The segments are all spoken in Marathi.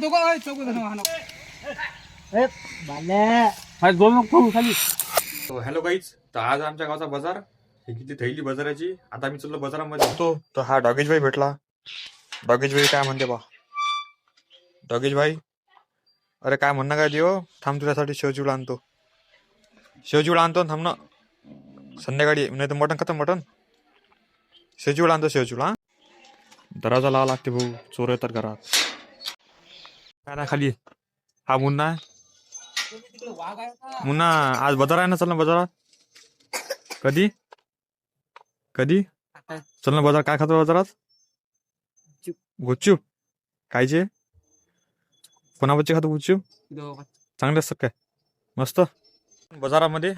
चौघ जण वाहन. हॅलो गाईज तर आज आमच्या गावचा बाजार. ही किती थैली बाजाराची? आता मी चाललो बाजारामध्ये. तो तर हा डॉगेज भाई भेटला. डॉगेज भाई काय म्हणते बा? डॉगेज भाई अरे काय म्हणणं काय देव थांब तुझ्यासाठी शेवचिवडा आणतो. शेवचिवडा आणतो ना, थांब ना. संध्याकाळी नाही तर मटण खतम मटण. शेवचिवडा आणतो शेवचिवडा दरवाजा लावा लागते भाऊ. चोर येतात घरात. काय ना खाली. हा मुन्ना आहे. मुन्ना आज बाजार आहे ना? चल ना बाजारात. कधी? कधी? चल ना बाजार. काय खातो बाजारात? गुपचूप. कायचे कोणाबच्चे खातो गुपचूप? चांगले असतात काय? मस्त. बाजारामध्ये.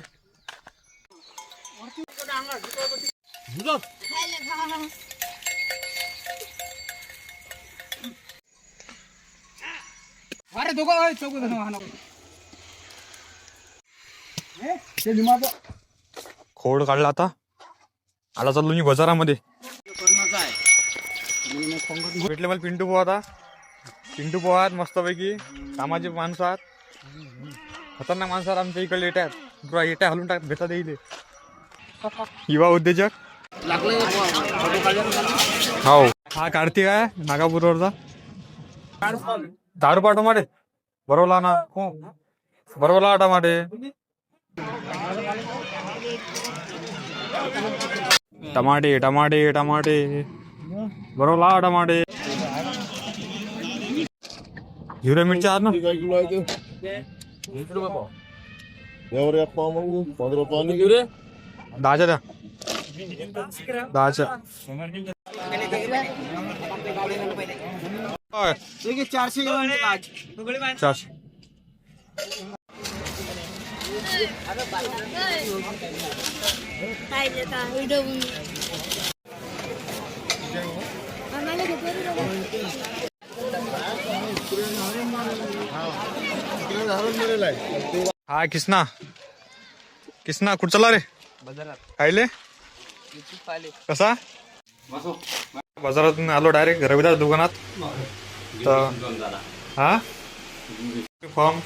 खोड काढला आता. आला चाललो मी बाजारामध्ये. भेटले मला पिंटू पोहा आता. पिंटू पोहा आहेत मस्तपैकी. कामाचे माणसं आहेत. खतरनाक माणसं आहेत आमच्या इकडे येत आहेत पुरा येट्या हलून टाक भेटत येईल युवा उद्योजक. हो. हा कार्तिक आहे नागापूरवरचा. दहा रुपये टमाटे बरोबर ना? हो. बरोबर टमाटे? टमाटे टमाटे टमाटे. बरोबर ला टमाटे? हिरव्या मिरच्या आहेत ना. काय किलो आहे ते? यावर एक पाव मग पंधरा पाणी दहाच्या द्या. दहाच्या. चारशे हा किसना? किसना कुठं चला रे? खायले? कसा? बाजारातून आलो डायरेक्ट रविदास दुकानात. तर हा? फॉर्म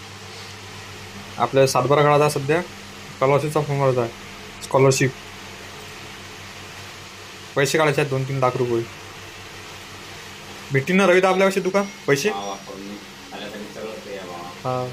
आपल्या सातबारा काळात आहे सध्या. स्कॉलरशिपचा फॉर्म भरायचा आहे. स्कॉलरशिप पैसे काढायचे आहेत दोन तीन लाख रुपये. भेटतील ना रविदा आपल्यापाशी दुकान पैसे? हा.